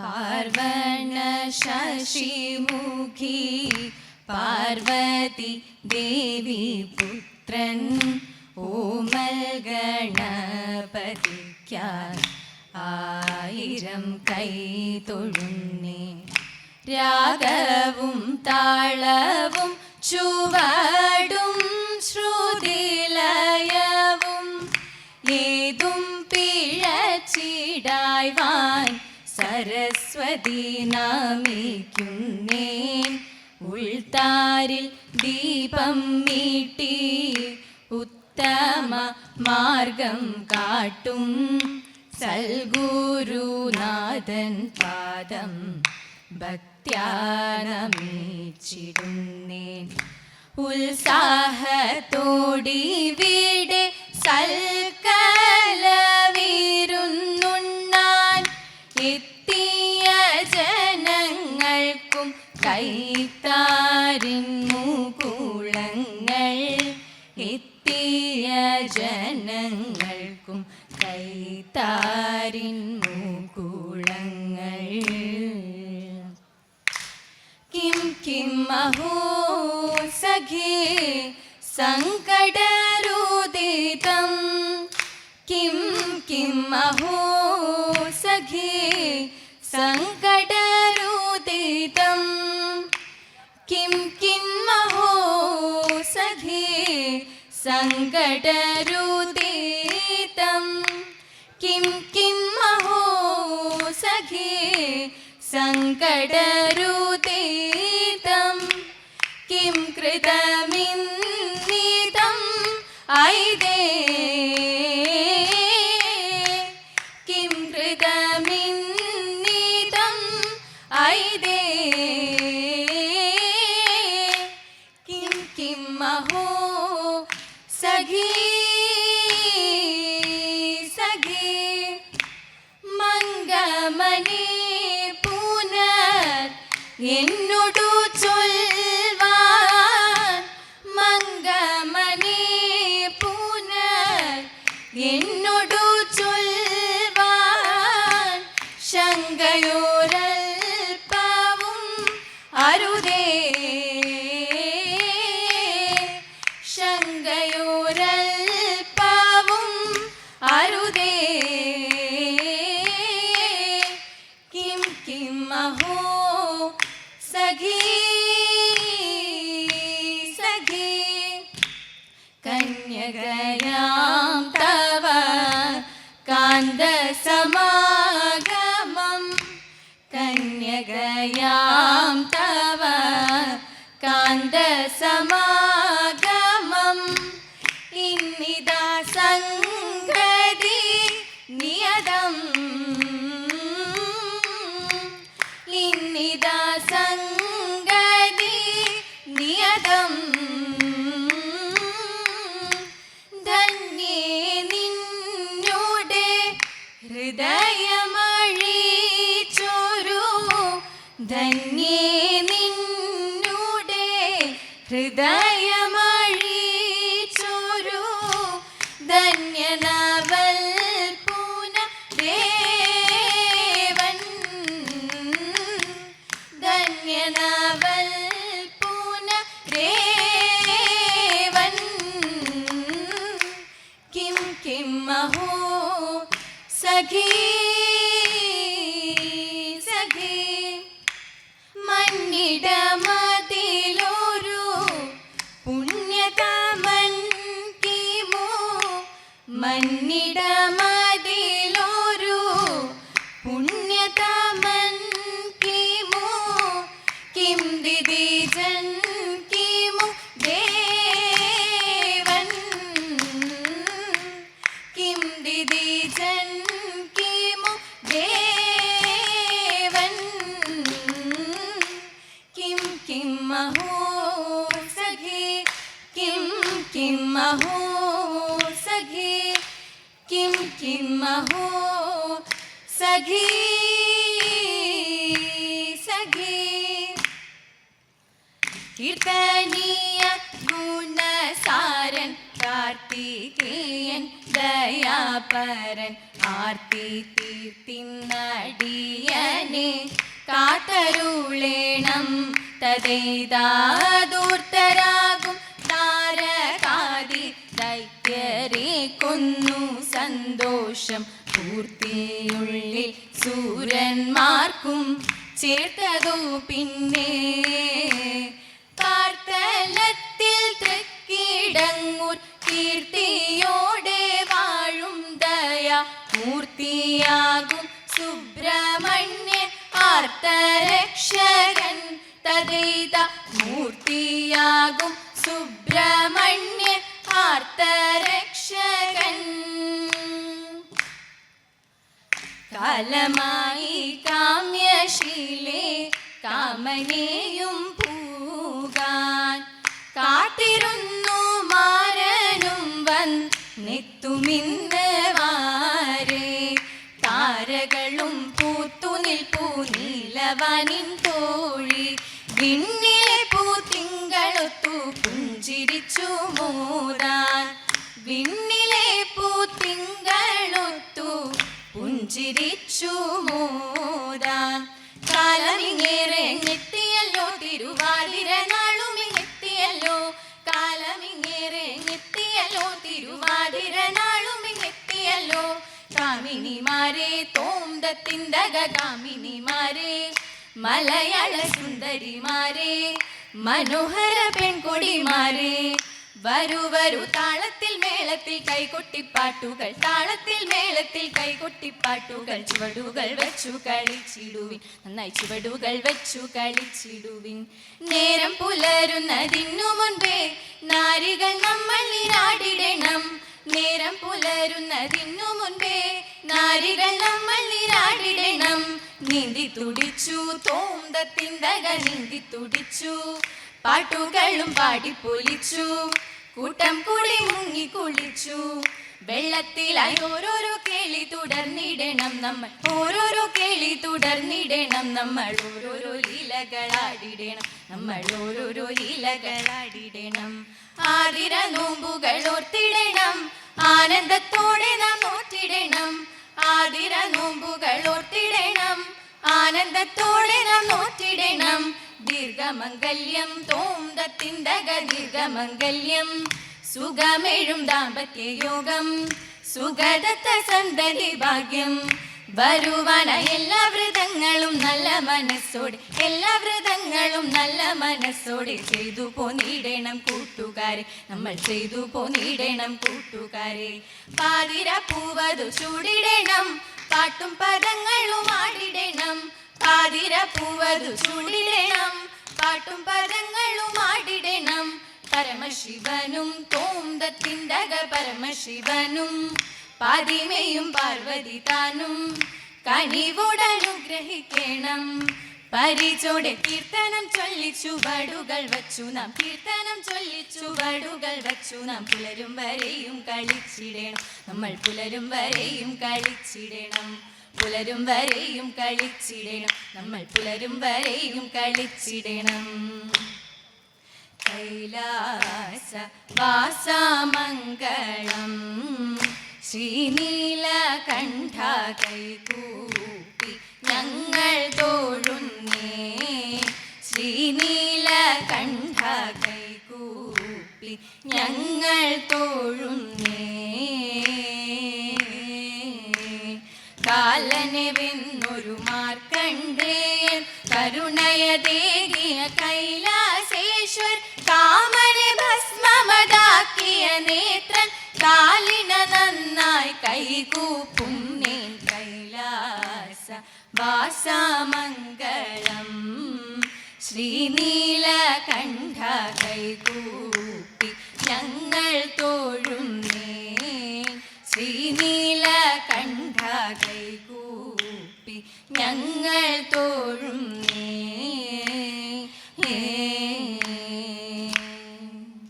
പാർവണ ശശിമുഖി പാർവതി ദേവി പുത്രൻ ഓമൽ ഗണപതിക്കാൻ ആയിരം കൈ തൊഴുന്നേ. രാഗവും താളവും ചുവടും നാമിക്കുന്നേൻ ഉൾത്താരിൽ ദീപം മീട്ടി ഉത്തമ മാർഗം കാട്ടും. സൽഗുരുനാഥൻ പാദം ഭക്തിയാനമേച്ചിടുന്നേൻ. ഉത്സാഹത്തോടി വീടെ സൽക്കലവിരുന്നുണ്ണാൻ ജനങ്ങൾക്കും കൈത്താരിൻ മൂകുളങ്ങൾ കിം കിം മഹോ സഖേ സങ്കടരുദിതം കിം കിം മഹോ സഖേ സങ്കടരുദിതം കിം കിം അഹോ സഖേ സങ്കടരുദിതം കിം കൃതമിന്നിതം അരുതേ കിം കിം അഹോ? സഖീ സഖീ കന്യകയാം തവ കാന്തസമാഗമം. കന്യകയാം തവ കാന്തസമാഗമം ഹൃദയമഴിച്ചൊരു ധന്യനവൽ പൂന ദേവൻ. ധന്യനവൽ പൂന ദേവൻ. കിം കിം സഖീ മന്നിടമതിലൊരു കീർത്തനീയ ഗുണസാരൻ കാർത്തികേയൻ ദയാപരൻ ആർത്തി തീർത്തിന്നടിയനെ കാത്തരുളേണം തതേതാദൂർത്തരാകും താരകാതി ദൈത്യരെ കൊന്നു സന്തോഷം. പൂർത്തിയുള്ളിൽ സൂരന്മാർക്കും ചേർത്തതു പിന്നെ. പാർത്തലത്തിൽ തൃക്കിടങ്ങൂർ കീർത്തിയോടെ വാഴും ദയ മൂർത്തിയാകും സുബ്രഹ്മണ്യൻ ആർത്തരക്ഷകൻ തദൈത മൂർത്തിയാകും സുബ്രഹ്മണ്യൻ ആർത്തരക്ഷകൻ കാലമായി കാമ്യശീലേ കാമനെയും കാത്തിരുന്നു മാരനും വന്നെത്തുമിന്ന് വാരേ താരകളും പൂത്തു നിൽപ്പൂ നീലവനിൻ തോഴി. വിണ്ണിലെ പൂത്തിങ്കളൊത്തു പുഞ്ചിരിച്ചു മോതാൻ. കാമിനിമാരെ തോന്തത്തിന്തക കാമിനിമാരെ മലയാള സുന്ദരിമാരെ മനോഹര പെൺകൊടിമാരെ വരൂ വരൂ താളത്തിൽ മേളത്തിൽ കൈകൊട്ടിപ്പാട്ടുകൾ താളത്തിൽ മേളത്തിൽ കൈകൊട്ടിപ്പാട്ടുകൾ ചുവടുകൾ വെച്ചു കളിച്ചിടുവിൻ നന്നായി ചുവടുകൾ വെച്ചു കളിച്ചിടുവിൻ. നേരം പുലരുന്നതിനു മുൻപേ നാരികൾ നമ്മൾ നിരാടിടണം നേരം പുലരുന്നതിനു മുൻപേ നാരികൾ നമ്മൾ നിരാടിടണം. നീന്തി തുടിച്ചു തോന്തത്തിന്തക നീന്തി തുടിച്ചു. പാട്ടുകളും പാടിപ്പൊലിച്ചു കൂട്ടം കൂടി മുങ്ങി കുളിച്ചു. വെള്ളത്തിലായി ഓരോരോ കേളി തുടർന്നിടണം നമ്മൾ. ഓരോരോ കേളി തുടർന്നിടണം നമ്മൾ. ഓരോരോ ലീലകളാടിടണം നമ്മൾ. ഓരോരോ ലീലകളാടിടണം ആതിര നോമ്പുകൾ ഓർത്തിടണം. ആനന്ദത്തോടെ നാം നോറ്റിടണം. ആതിര നോമ്പുകൾ ഓർത്തിടണം. ആനന്ദത്തോടെ നാം നോറ്റിടണം. ദീർഘമംഗല്യം തോന്തത്തിന്തക ദീർഘമംഗല്യം. സുഖമെഴും ദാമ്പത്യ യോഗം സുഖദത്ത സന്തതി ഭാഗ്യം. വരുവാന എല്ലാ വ്രതങ്ങളും നല്ല മനസ്സോടെ എല്ലാ വ്രതങ്ങളും നല്ല മനസ്സോടെ ചെയ്തു പോന്നിടണം കൂട്ടുകാരെ. നമ്മൾ ചെയ്തു പോന്നിടണം കൂട്ടുകാരെ. പാതിര പൂവതു ചൂടിടണം പാട്ടും പദങ്ങളും ആടിടണം. പാതിര പൂവതു ചൂടിടണം പാട്ടും പദങ്ങളും ആടിടണം. പരമശിവനും തോന്തത്തിന്റെ പരമശിവനും പാതിമയും പാർവതി താനും കനിവുടനുഗ്രഹിക്കണം. പരിചോടെ കീർത്തനം ചൊല്ലിച്ചു വടുകൾ വച്ചു. നാം കീർത്തനം ചൊല്ലിച്ചു വടുകൾ വച്ചു. നാം പുലരും വരെയും കളിച്ചിടണം. നമ്മൾ പുലരും വരെയും കളിച്ചിടണം. പുലരും വരെയും കളിച്ചിടണം. നമ്മൾ പുലരും വരെയും കളിച്ചിടണം. കൈലാസ വാസമംഗളം ശ്രീനീലകണ്ഠ കൈകൂപ്പി ഞങ്ങൾ തോഴുന്നേ കൈകൂപ്പി ഞങ്ങൾ തോഴുന്നേ. കാലനെ വെന്നൊരു മാർക്കണ്ടേയൻ കരുണയതേകിയ കൈലാസേശ്വർ കാമനെ ഭസ്മമതാക്കിയ നേത്രൻ. കാലിന നന്നായി കൈകൂപ്പും നീ കൈലാസ വാസമംഗളം. ശ്രീനീലകണ്ഠ കൈകൂപ്പി ഞങ്ങൾ തോഴുന്നേ ശ്രീനീലകണ്ഠ കൈകൂപ്പി ഞങ്ങൾ തോഴുന്നേ